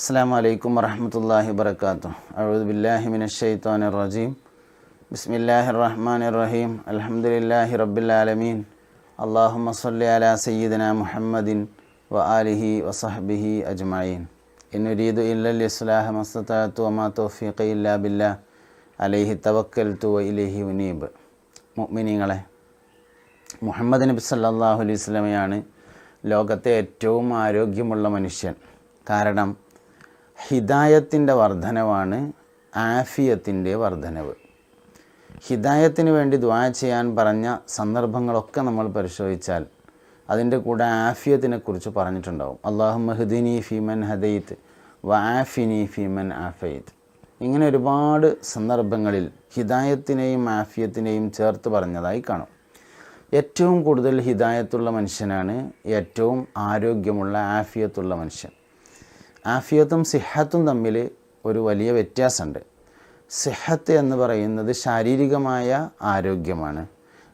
അസ്സാം വലൈക്കും വറഹമത്തല്ലാഹി വർക്കാത്തു അഴുദ് ബില്ലാഹി മിനഷൈത്താൻ റജീം. ബിസ്മില്ലാഹി റഹ്മാൻ റഹീം. അലഹമുല്ലാഹി റബ്ബിലാലമീൻ അള്ളാഹുമ്മ സല്ലി അലാ സയ്യിദന മുഹമ്മദിൻ വ ആലിഹി വസഹബിഹി അജ്മഈൻ. ഇന്നുരീദു ഇല്ലൽ ഇസ്ലാഹ മസ്തത്തു വമാ തൗഫീഖ ഇല്ലാ ബില്ലാ അലൈഹി തവക്കൽതു വ ഇലഹി ഉനീബ്. മുഅ്മിനീങ്ങളെ മുഹമ്മദ് നബി സല്ലാഹു അലൈഹി വസല്ലമയാണ് ലോകത്തെ ഏറ്റവും ആരോഗ്യമുള്ള മനുഷ്യൻ. കാരണം ഹിദായത്തിന്റെ വർധനവാണ് ആഫിയത്തിന്റെ വർധനവ്. ഹിദായത്തിന് വേണ്ടി ദ്വാ ചെയ്യാൻ പറഞ്ഞ സന്ദർഭങ്ങളൊക്കെ നമ്മൾ പരിശോധിച്ചാൽ അതിന്റെ കൂടെ ആഫിയത്തിനെക്കുറിച്ച് പറഞ്ഞിട്ടുണ്ടാവും. അള്ളാഹു മഹദിനി ഫീമൻ ഹദയിത്ത് വ ആഫിനി ഫീമൻ ആഫയിത്ത് ഇങ്ങനെ ഒരുപാട് സന്ദർഭങ്ങളിൽ ഹിദായത്തിനെയും ആഫിയത്തിനെയും ചേർത്ത് പറഞ്ഞതായി കാണും. ഏറ്റവും കൂടുതൽ ഹിദായത്തുള്ള മനുഷ്യനാണ് ഏറ്റവും ആരോഗ്യമുള്ള ആഫിയത്തുള്ള മനുഷ്യൻ. ആഫിയത്തും സിഹത്തും തമ്മിൽ ഒരു വലിയ വ്യത്യാസമുണ്ട്. സിഹത്ത് എന്ന് പറയുന്നത് ശാരീരികമായ ആരോഗ്യമാണ്.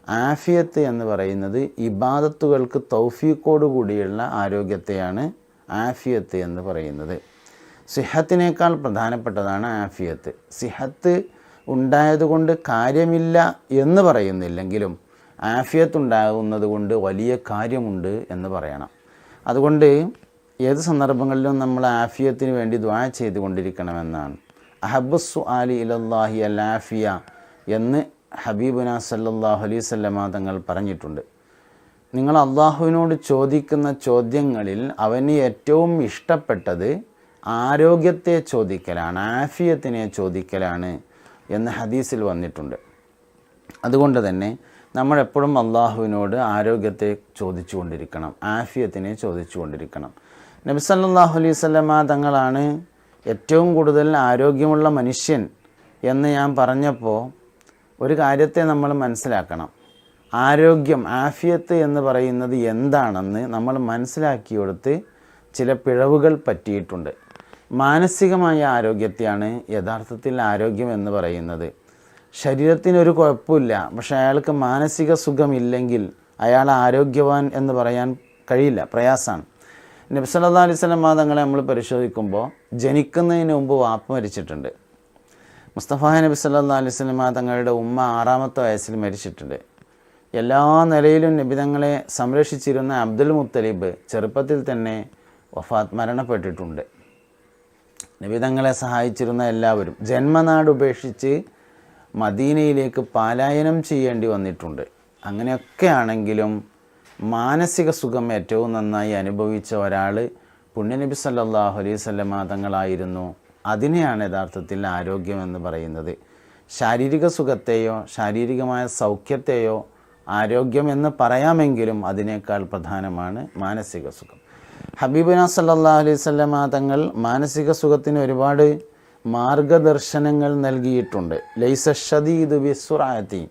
ആഫിയത്ത് എന്ന് പറയുന്നത് ഇബാദത്തുകൾക്ക് തൗഫീക്കോട് കൂടിയുള്ള ആരോഗ്യത്തെയാണ് ആഫിയത്ത് എന്ന് പറയുന്നത്. സിഹത്തിനേക്കാൾ പ്രധാനപ്പെട്ടതാണ് ആഫിയത്ത്. സിഹത്ത് ഉണ്ടായതുകൊണ്ട് കാര്യമില്ല എന്ന് പറയുന്നില്ലെങ്കിലും ആഫിയത്ത് ഉണ്ടാകുന്നത് കൊണ്ട് വലിയ കാര്യമുണ്ട് എന്ന് പറയണം. അതുകൊണ്ട് ഏത് സന്ദർഭങ്ങളിലും നമ്മൾ ആഫിയത്തിന് വേണ്ടി ദ്വാ ചെയ്തുകൊണ്ടിരിക്കണമെന്നാണ്. അഹബുസു അലി ഇലല്ലാഹി അൽ ആഫിയ എന്ന് ഹബീബുന സല്ലാഹു അലൈവല്ലമ തങ്ങൾ പറഞ്ഞിട്ടുണ്ട്. നിങ്ങൾ അള്ളാഹുവിനോട് ചോദിക്കുന്ന ചോദ്യങ്ങളിൽ അവന് ഏറ്റവും ഇഷ്ടപ്പെട്ടത് ആരോഗ്യത്തെ ചോദിക്കലാണ് ആഫിയത്തിനെ ചോദിക്കലാണ് എന്ന് ഹദീസിൽ വന്നിട്ടുണ്ട്. അതുകൊണ്ട് തന്നെ നമ്മളെപ്പോഴും അള്ളാഹുവിനോട് ആരോഗ്യത്തെ ചോദിച്ചുകൊണ്ടിരിക്കണം ആഫിയത്തിനെ ചോദിച്ചു കൊണ്ടിരിക്കണം നബി സല്ലാഹു അലൈഹി സ്വലമ തങ്ങളാണ് ഏറ്റവും കൂടുതൽ ആരോഗ്യമുള്ള മനുഷ്യൻ എന്ന് ഞാൻ പറഞ്ഞപ്പോൾ ഒരു കാര്യത്തെ നമ്മൾ മനസ്സിലാക്കണം. ആരോഗ്യം ആഫിയത്ത് എന്ന് പറയുന്നത് എന്താണെന്ന് നമ്മൾ മനസ്സിലാക്കി കൊടുത്ത് ചില പിഴവുകൾ പറ്റിയിട്ടുണ്ട്. മാനസികമായ ആരോഗ്യത്തെയാണ് യഥാർത്ഥത്തിൽ ആരോഗ്യം എന്ന് പറയുന്നത്. ശരീരത്തിനൊരു കുഴപ്പമില്ല പക്ഷേ അയാൾക്ക് മാനസിക സുഖമില്ലെങ്കിൽ അയാൾ ആരോഗ്യവാൻ എന്ന് പറയാൻ കഴിയില്ല പ്രയാസമാണ്. നബി സല്ലാ അലൈഹി സ്വലം തങ്ങളെ നമ്മൾ പരിശോധിക്കുമ്പോൾ ജനിക്കുന്നതിന് മുമ്പ് വാപ്പ മരിച്ചിട്ടുണ്ട്. മുസ്തഫ നബി സല്ലാ അലൈഹി സ്വലം തങ്ങളുടെ ഉമ്മ ആറാമത്തെ വയസ്സിൽ മരിച്ചിട്ടുണ്ട്. എല്ലാ നിലയിലും നിബിതങ്ങളെ സംരക്ഷിച്ചിരുന്ന അബ്ദുൽ മുത്തലിബ് ചെറുപ്പത്തിൽ തന്നെ വഫാത്ത് മരണപ്പെട്ടിട്ടുണ്ട്. നിബിതങ്ങളെ സഹായിച്ചിരുന്ന എല്ലാവരും ജന്മനാട് ഉപേക്ഷിച്ച് മദീനയിലേക്ക് പാലായനം ചെയ്യേണ്ടി വന്നിട്ടുണ്ട്. അങ്ങനെയൊക്കെ ആണെങ്കിലും മാനസിക സുഖം ഏറ്റവും നന്നായി അനുഭവിച്ച ഒരാൾ പുണ്യനബി സല്ലാഹു അലൈഹി സ്വല്ലമ തങ്ങളായിരുന്നു. അതിനെയാണ് യഥാർത്ഥത്തിൽ ആരോഗ്യം എന്ന് പറയുന്നത്. ശാരീരിക സുഖത്തെയോ ശാരീരികമായ സൗഖ്യത്തെയോ ആരോഗ്യം എന്ന് പറയാമെങ്കിലും അതിനേക്കാൾ പ്രധാനമാണ് മാനസിക സുഖം. ഹബീബുന സല്ലാ അലൈഹി സ്വല്ലമ തങ്ങൾ മാനസിക സുഖത്തിന് ഒരുപാട് മാർഗദർശനങ്ങൾ നൽകിയിട്ടുണ്ട്. ലൈസ ഷദീദ് ബിസുറാത്തി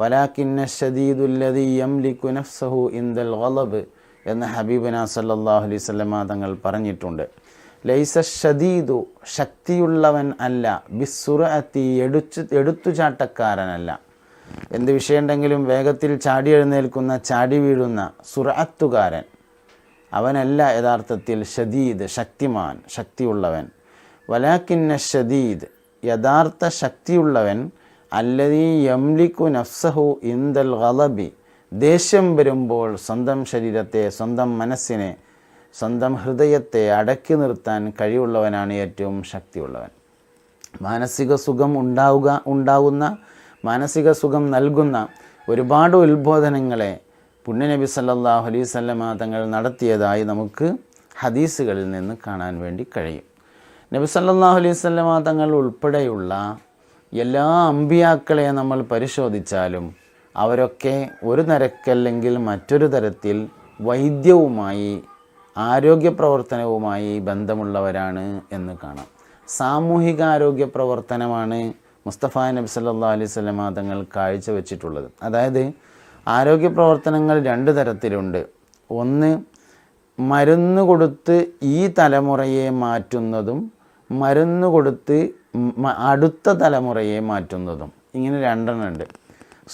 വലാക്കിന്ന ഷദീദുല്ലതി യംലിക്കു നഫ്സഹു ഇന്ദൽ ഗളബ് എന്ന് ഹബീബന സല്ലാഹു അലൈഹി തങ്ങൾ പറഞ്ഞിട്ടുണ്ട്. ലൈസ ഷദീദു ശക്തിയുള്ളവൻ അല്ല ബിസുറത്തി എടുച്ചു എടുത്തുചാട്ടക്കാരനല്ല. എന്ത് വിഷയമുണ്ടെങ്കിലും വേഗത്തിൽ ചാടി എഴുന്നേൽക്കുന്ന ചാടി വീഴുന്ന സുറത്തുകാരൻ അവനല്ല യഥാർത്ഥത്തിൽ ഷദീദ് ശക്തിമാൻ ശക്തിയുള്ളവൻ. വലാക്കിന്ന ഷദീദ് യഥാർത്ഥ ശക്തിയുള്ളവൻ അല്ലതീ യംലിക്കു നഫ്സഹു ഇന്ദൽ ഗലബി ദേഷ്യം വരുമ്പോൾ സ്വന്തം ശരീരത്തെ സ്വന്തം മനസ്സിനെ സ്വന്തം ഹൃദയത്തെ അടക്കി നിർത്താൻ കഴിവുള്ളവനാണ് ഏറ്റവും ശക്തിയുള്ളവൻ. മാനസിക സുഖം ഉണ്ടാവുക ഉണ്ടാകുന്ന മാനസിക സുഖം നൽകുന്ന ഒരുപാട് ഉത്ബോധനങ്ങളെ പുണ്യനബി സല്ലാഹു അലൈഹി വസല്ലമ തങ്ങൾ നടത്തിയതായി നമുക്ക് ഹദീസുകളിൽ നിന്ന് കാണാൻ വേണ്ടി കഴിയും. നബി സല്ലാഹു അലൈഹി വസല്ലമ തങ്ങൾ ഉൾപ്പെടെയുള്ള എല്ലാ അമ്പിയാക്കളെ നമ്മൾ പരിശോധിച്ചാലും അവരൊക്കെ ഒരു നിരക്കല്ലെങ്കിൽ മറ്റൊരു തരത്തിൽ വൈദ്യവുമായി ആരോഗ്യ പ്രവർത്തനവുമായി ബന്ധമുള്ളവരാണ് എന്ന് കാണാം. സാമൂഹിക ആരോഗ്യ പ്രവർത്തനമാണ് മുസ്തഫ നബി സല്ലാ അലൈഹി തങ്ങൾ കാഴ്ചവെച്ചിട്ടുള്ളത്. അതായത് ആരോഗ്യ പ്രവർത്തനങ്ങൾ രണ്ട് തരത്തിലുണ്ട്. ഒന്ന് മരുന്ന് കൊടുത്ത് ഈ തലമുറയെ മാറ്റുന്നതും മരുന്ന് കൊടുത്ത് അടുത്ത തലമുറയെ മാറ്റുന്നതും ഇങ്ങനെ രണ്ടെണ്ണം ഉണ്ട്.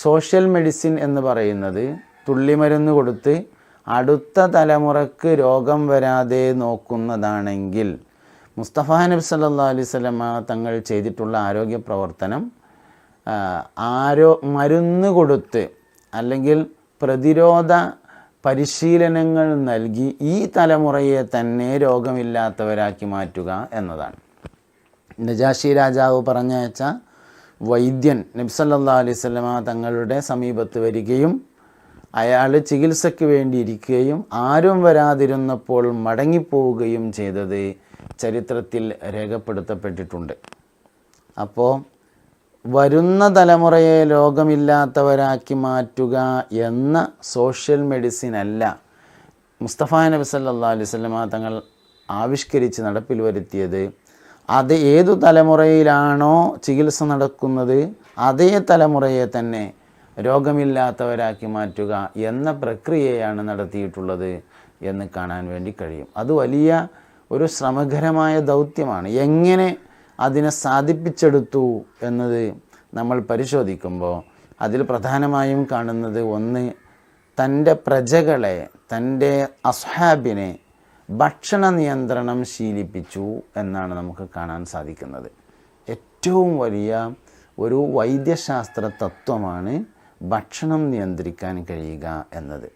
സോഷ്യൽ മെഡിസിൻ എന്ന് പറയുന്നത് തുള്ളിമരുന്ന് കൊടുത്ത് അടുത്ത തലമുറയ്ക്ക് രോഗം വരാതെ നോക്കുന്നതാണെങ്കിൽ മുസ്തഫ നബി സല്ലാ അലൈഹി സ്വലമ തങ്ങൾ ചെയ്തിട്ടുള്ള ആരോഗ്യ പ്രവർത്തനം ആരോ മരുന്ന് കൊടുത്ത് അല്ലെങ്കിൽ പ്രതിരോധ പരിശീലനങ്ങൾ നൽകി ഈ തലമുറയെ തന്നെ രോഗമില്ലാത്തവരാക്കി മാറ്റുക എന്നതാണ്. നജാഷി രാജാവ് പറഞ്ഞയച്ച വൈദ്യൻ നബ്സല്ലാ അലൈഹി സ്വലമ തങ്ങളുടെ സമീപത്ത് വരികയും അയാൾ ചികിത്സയ്ക്ക് വേണ്ടി ഇരിക്കുകയും ആരും വരാതിരുന്നപ്പോൾ മടങ്ങിപ്പോവുകയും ചെയ്തത് ചരിത്രത്തിൽ രേഖപ്പെടുത്തപ്പെട്ടിട്ടുണ്ട്. അപ്പോൾ വരുന്ന തലമുറയെ രോഗമില്ലാത്തവരാക്കി മാറ്റുക എന്ന സോഷ്യൽ മെഡിസിൻ അല്ല. മുസ്തഫ നബി സല്ലാ അലൈഹി സ്വലമ തങ്ങൾ ആവിഷ്കരിച്ച് നടപ്പിൽ വരുത്തിയത് അത് ഏതു തലമുറയിലാണോ ചികിത്സ നടക്കുന്നത് അതേ തലമുറയെ തന്നെ രോഗമില്ലാത്തവരാക്കി മാറ്റുക എന്ന പ്രക്രിയയാണ് നടത്തിയിട്ടുള്ളത് എന്ന് കാണാൻ വേണ്ടി കഴിയും. അത് വലിയ ഒരു ശ്രമകരമായ ദൗത്യമാണ്. എങ്ങനെ അതിനെ സാധിപ്പിച്ചെടുത്തു എന്നത് നമ്മൾ പരിശോധിക്കുമ്പോൾ അതിൽ പ്രധാനമായും കാണുന്നത് ഒന്ന് തന്റെ പ്രജകളെ തന്റെ അസ്ഹാബിനെ ഭക്ഷണ നിയന്ത്രണം ശീലിപ്പിച്ചു എന്നാണ് നമുക്ക് കാണാൻ സാധിക്കുന്നത്. ഏറ്റവും വലിയ ഒരു വൈദ്യശാസ്ത്ര തത്വമാണ് ഭക്ഷണം നിയന്ത്രിക്കാൻ കഴിയുക എന്നത്.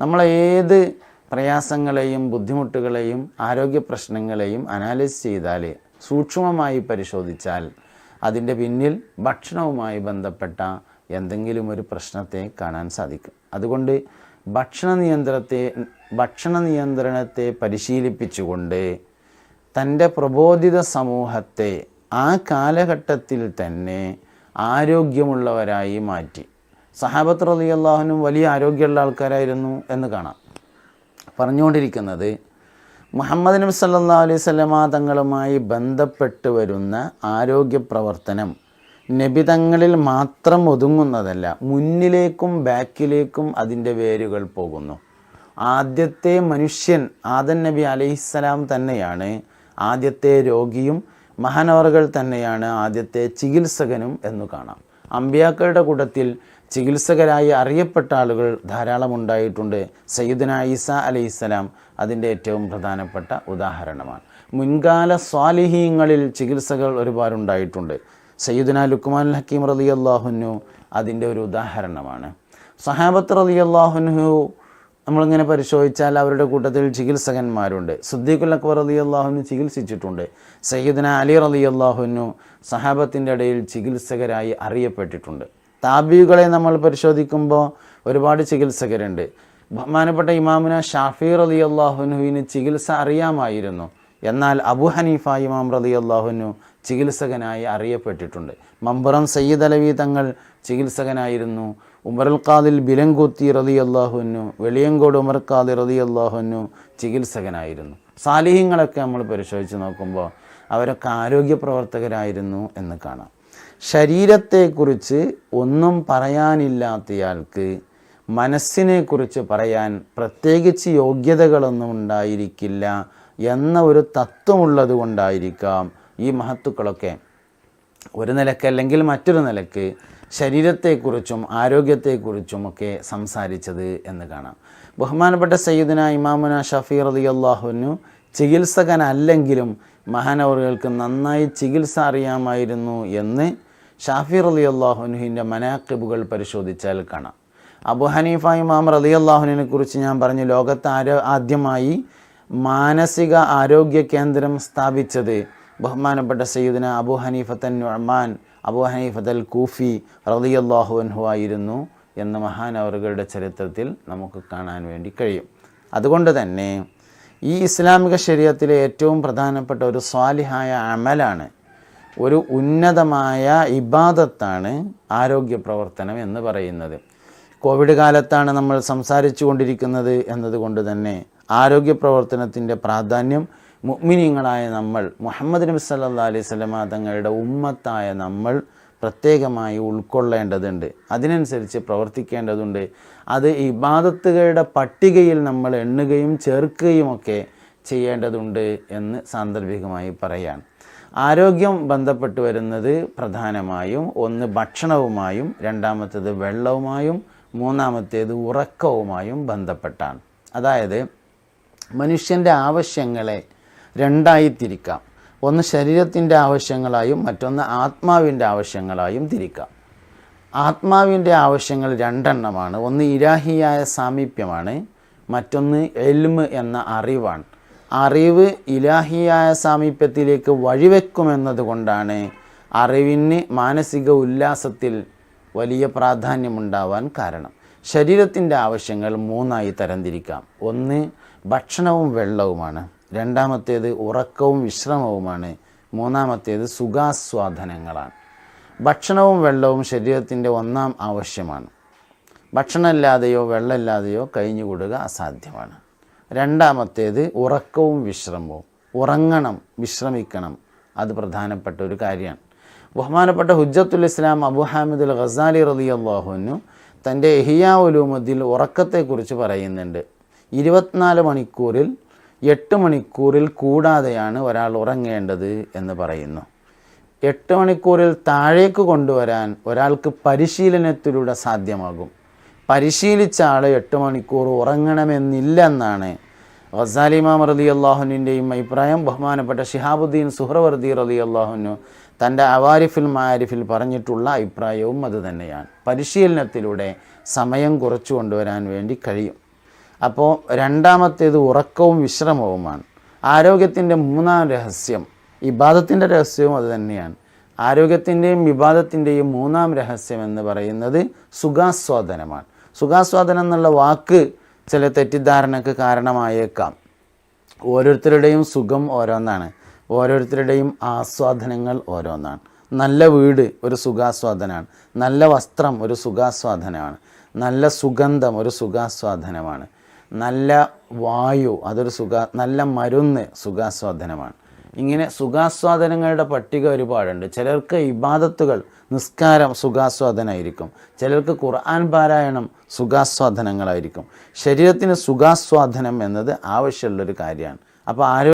നമ്മൾ ഏത് പ്രയാസങ്ങളെയും ബുദ്ധിമുട്ടുകളെയും ആരോഗ്യ പ്രശ്നങ്ങളെയും അനാലിസ് ചെയ്താൽ സൂക്ഷ്മമായി പരിശോധിച്ചാൽ അതിന്റെ പിന്നിൽ ഭക്ഷണവുമായി ബന്ധപ്പെട്ട എന്തെങ്കിലും ഒരു പ്രശ്നത്തെ കാണാൻ സാധിക്കും. അതുകൊണ്ട് ഭക്ഷണ നിയന്ത്രണത്തെ ഭക്ഷണ നിയന്ത്രണത്തെ പരിശീലിപ്പിച്ചുകൊണ്ട് തന്റെ പ്രബോധിത സമൂഹത്തെ ആ കാലഘട്ടത്തിൽ തന്നെ ആരോഗ്യമുള്ളവരായി മാറ്റി. സഹാബത്ത് റലി അള്ളാഹുനും വലിയ ആരോഗ്യമുള്ള ആൾക്കാരായിരുന്നു എന്ന് കാണാം. പറഞ്ഞുകൊണ്ടിരിക്കുന്നത് മുഹമ്മദ് നബി സല്ലാ അലൈഹി സ്വലമാ തങ്ങളുമായി ബന്ധപ്പെട്ട് വരുന്ന ആരോഗ്യ പ്രവർത്തനം നബിതങ്ങളിൽ മാത്രം ഒതുങ്ങുന്നതല്ല മുന്നിലേക്കും ബാക്കിലേക്കും അതിന്റെ വേരുകൾ പോകുന്നു. ആദ്യത്തെ മനുഷ്യൻ ആദൻ നബി അലൈഹിസ്സലാം തന്നെയാണ്. ആദ്യത്തെ രോഗിയും മഹാനവറുകൾ തന്നെയാണ് ആദ്യത്തെ ചികിത്സകനും എന്ന് കാണാം. അമ്പിയാക്കളുടെ കൂട്ടത്തിൽ ചികിത്സകരായി അറിയപ്പെട്ട ആളുകൾ ധാരാളം ഉണ്ടായിട്ടുണ്ട്. സയ്യിദന ഈസ അലൈഹിസ്സലാം അതിന്റെ ഏറ്റവും പ്രധാനപ്പെട്ട ഉദാഹരണമാണ്. മുൻകാല സ്വാലിഹീങ്ങളിൽ ചികിത്സകൾ ഒരുപാടുണ്ടായിട്ടുണ്ട്. സയ്യിദന ലുക്മാൻ ഹക്കീം റലി അള്ളാഹുനു അതിന്റെ ഒരു ഉദാഹരണമാണ്. സഹാബത്ത് റലി അള്ളാഹുനു നമ്മളിങ്ങനെ പരിശോധിച്ചാൽ അവരുടെ കൂട്ടത്തിൽ ചികിത്സകന്മാരുണ്ട്. സുദ്ദീഖുൽ അക്ബർ അലി അള്ളാഹുവിന് ചികിത്സിച്ചിട്ടുണ്ട്. സയ്യിദന അലി അലി അള്ളാഹുവിനു സഹാബത്തിന്റെ ഇടയിൽ ചികിത്സകരായി അറിയപ്പെട്ടിട്ടുണ്ട്. താബികളെ നമ്മൾ പരിശോധിക്കുമ്പോൾ ഒരുപാട് ചികിത്സകരുണ്ട്. ബഹുമാനപ്പെട്ട ഇമാമുന ഷാഫി റലി അള്ളാഹുനുവിന് ചികിത്സ അറിയാമായിരുന്നു. എന്നാൽ അബു ഹനീഫ ഇമാം റലി അള്ളാഹുനു ചികിത്സകനായി അറിയപ്പെട്ടിട്ടുണ്ട്. മമ്പുറം സയ്യിദ് അലവി തങ്ങൾ ചികിത്സകനായിരുന്നു. ഉമറുൽ ഖാദിൽ ബിലങ്കുത്തി റതി അള്ളാഹുനു വെളിയങ്കോട് ഉമർ ഖാദി റതി അള്ളാഹുനു ചികിത്സകനായിരുന്നു. സാലിഹ്യങ്ങളൊക്കെ നമ്മൾ പരിശോധിച്ച് നോക്കുമ്പോൾ അവരൊക്കെ ആരോഗ്യ പ്രവർത്തകരായിരുന്നു എന്ന് കാണാം. ശരീരത്തെക്കുറിച്ച് ഒന്നും പറയാനില്ലാത്തയാൾക്ക് മനസ്സിനെക്കുറിച്ച് പറയാൻ പ്രത്യേകിച്ച് യോഗ്യതകളൊന്നും ഉണ്ടായിരിക്കില്ല എന്ന ഒരു തത്വമുള്ളത് കൊണ്ടായിരിക്കാം ഈ മഹത്തുക്കളൊക്കെ ഒരു നിലയ്ക്ക് അല്ലെങ്കിൽ മറ്റൊരു നിലയ്ക്ക് ശരീരത്തെക്കുറിച്ചും ആരോഗ്യത്തെക്കുറിച്ചും ഒക്കെ സംസാരിച്ചത് എന്ന് കാണാം. ബഹുമാനപ്പെട്ട സയ്യിദിന ഇമാമുന ഷഫീർ അലി അള്ളാഹുവിനു ചികിത്സകനല്ലെങ്കിലും മഹാനവറുകൾക്ക് നന്നായി ചികിത്സ അറിയാമായിരുന്നു എന്ന് ഷാഫിർ അലി അള്ളാഹുനുഹിന്റെ മനാക്കിബുകൾ പരിശോധിച്ചാൽ കാണാം. അബു ഹനീഫ ഇമാം അലി അള്ളാഹുനെ കുറിച്ച് ഞാൻ പറഞ്ഞു ലോകത്ത് ആരോ ആദ്യമായി മാനസിക ആരോഗ്യ കേന്ദ്രം സ്ഥാപിച്ചത് ബഹുമാനപ്പെട്ട സയ്യിദിന അബു ഹനീഫത്തൻ നുഅ്മാൻ അബു ഹനീഫത്തൽ കൂഫി റളിയല്ലാഹു അൻഹു ആയിരുന്നു എന്ന മഹാനവറുകളുടെ ചരിത്രത്തിൽ നമുക്ക് കാണാൻ വേണ്ടി കഴിയും. അതുകൊണ്ട് തന്നെ ഈ ഇസ്ലാമിക ശരീരത്തിലെ ഏറ്റവും പ്രധാനപ്പെട്ട ഒരു സ്വാലിഹായ അമലാണ് ഒരു ഉന്നതമായ ഇബാദത്താണ് ആരോഗ്യ പ്രവർത്തനം എന്ന് പറയുന്നത്. കോവിഡ് കാലത്താണ് നമ്മൾ സംസാരിച്ചു കൊണ്ടിരിക്കുന്നത് എന്നതുകൊണ്ട് തന്നെ ആരോഗ്യ പ്രവർത്തനത്തിന്റെ പ്രാധാന്യം മുഅ്മിനീങ്ങളായ നമ്മൾ മുഹമ്മദ് നബി സല്ലാ അലൈഹി സ്വലമ തങ്ങളുടെ ഉമ്മത്തായ നമ്മൾ പ്രത്യേകമായി ഉൾക്കൊള്ളേണ്ടതുണ്ട്. അതിനനുസരിച്ച് പ്രവർത്തിക്കേണ്ടതുണ്ട്. അത് ഇബാദത്തുകളുടെ പട്ടികയിൽ നമ്മൾ എണ്ണുകയും ചേർക്കുകയും ഒക്കെ ചെയ്യേണ്ടതുണ്ട് എന്ന് സാന്ദർഭികമായി പറയാം ആരോഗ്യം ബന്ധപ്പെട്ട് വരുന്നത് പ്രധാനമായും ഒന്ന് ഭക്ഷണവുമായും രണ്ടാമത്തേത് വെള്ളവുമായും മൂന്നാമത്തേത് ഉറക്കവുമായും ബന്ധപ്പെട്ടാണ്. അതായത് മനുഷ്യന്റെ ആവശ്യങ്ങളെ രണ്ടായി തിരിക്കാം. ഒന്ന് ശരീരത്തിന്റെ ആവശ്യങ്ങളായും മറ്റൊന്ന് ആത്മാവിന്റെ ആവശ്യങ്ങളായും തിരിക്കാം. ആത്മാവിന്റെ ആവശ്യങ്ങൾ രണ്ടെണ്ണമാണ്. ഒന്ന് ഇരാഹിയായ സാമീപ്യമാണ്. മറ്റൊന്ന് എൽമ് എന്ന അറിവാണ്. അറിവ് ഇലാഹിയായ സാമീപ്യത്തിലേക്ക് വഴിവെക്കുമെന്നതുകൊണ്ടാണ് അറിവിന് മാനസിക ഉല്ലാസത്തിൽ വലിയ പ്രാധാന്യമുണ്ടാവാൻ കാരണം. ശരീരത്തിന്റെ ആവശ്യങ്ങൾ മൂന്നായി തരംതിരിക്കാം. ഒന്ന് ഭക്ഷണവും വെള്ളവുമാണ്. രണ്ടാമത്തേത് ഉറക്കവും വിശ്രമവുമാണ്. മൂന്നാമത്തേത് സുഖാസ്വാദനങ്ങളാണ്. ഭക്ഷണവും വെള്ളവും ശരീരത്തിന്റെ ഒന്നാം ആവശ്യമാണ്. ഭക്ഷണമില്ലാതെയോ വെള്ളമില്ലാതെയോ കഴിഞ്ഞുകൂടുക അസാധ്യമാണ്. രണ്ടാമത്തേത് ഉറക്കവും വിശ്രമവും. ഉറങ്ങണം വിശ്രമിക്കണം. അത് പ്രധാനപ്പെട്ട ഒരു കാര്യമാണ്. ബഹുമാനപ്പെട്ട ഹുജ്ജത്തുൽ ഇസ്ലാം അബു ഹാമിദുൽ ഖസാലി റലി അള്ളാഹുനു തന്റെ എഹിയാ ഉലൂമദ്ദിൽ ഉറക്കത്തെക്കുറിച്ച് പറയുന്നുണ്ട്. ഇരുപത്തിനാല് മണിക്കൂറിൽ എട്ട് മണിക്കൂറിൽ കൂടാതെയാണ് ഒരാൾ ഉറങ്ങേണ്ടത് എന്ന് പറയുന്നു. എട്ട് മണിക്കൂറിൽ താഴേക്ക് കൊണ്ടുവരാൻ ഒരാൾക്ക് പരിശീലനത്തിലൂടെ സാധ്യമാകും. പരിശീലിച്ച ആൾ എട്ട് മണിക്കൂർ ഉറങ്ങണമെന്നില്ലെന്നാണ് വസാലിമാം റലി അള്ളാഹുനിന്റെയും അഭിപ്രായം. ബഹുമാനപ്പെട്ട ഷിഹാബുദ്ദീൻ സുഹ്രവർദി റലി അള്ളാഹുനു തന്റെ അവാരിഫിൽ മാരിഫിൽ പറഞ്ഞിട്ടുള്ള അഭിപ്രായവും അതുതന്നെയാണ് പരിശീലനത്തിലൂടെ സമയം കുറച്ചു കൊണ്ടുവരാൻ വേണ്ടി കഴിയും. അപ്പോൾ രണ്ടാമത്തേത് ഉറക്കവും വിശ്രമവുമാണ്. ആരോഗ്യത്തിന്റെ മൂന്നാം രഹസ്യം ഇബാദത്തിന്റെ രഹസ്യവും അത് തന്നെയാണ്. ആരോഗ്യത്തിന്റെയും വിവാദത്തിന്റെയും മൂന്നാം രഹസ്യം എന്ന് പറയുന്നത് സുഖാസ്വാദനമാണ്. സുഖാസ്വാദനം എന്നുള്ള വാക്ക് ചില തെറ്റിദ്ധാരണക്ക് കാരണമായേക്കാം. ഓരോരുത്തരുടെയും സുഖം ഓരോന്നാണ്. ഓരോരുത്തരുടെയും ആസ്വാദനങ്ങൾ ഓരോന്നാണ്. നല്ല വീട് ഒരു സുഖാസ്വാദനമാണ്. നല്ല വസ്ത്രം ഒരു സുഖാസ്വാദനമാണ്. നല്ല സുഗന്ധം ഒരു സുഖാസ്വാദനമാണ്. നല്ല വായു അതൊരു സുഖ നല്ല മരുന്ന് സുഖാസ്വാദനമാണ്. ഇങ്ങനെ സുഖാസ്വാദനങ്ങളുടെ പട്ടിക ഒരുപാടുണ്ട് ചിലർക്ക് ഇബാദത്തുകൾ നിസ്കാരം സുഖാസ്വാദനമായിരിക്കും ചിലർക്ക് ഖുർആൻ പാരായണം സുഖാസ്വാദനങ്ങളായിരിക്കും. ശരീരത്തിന് സുഖാസ്വാദനം എന്നത് ആവശ്യമുള്ളൊരു കാര്യമാണ്. അപ്പോൾ ആരോ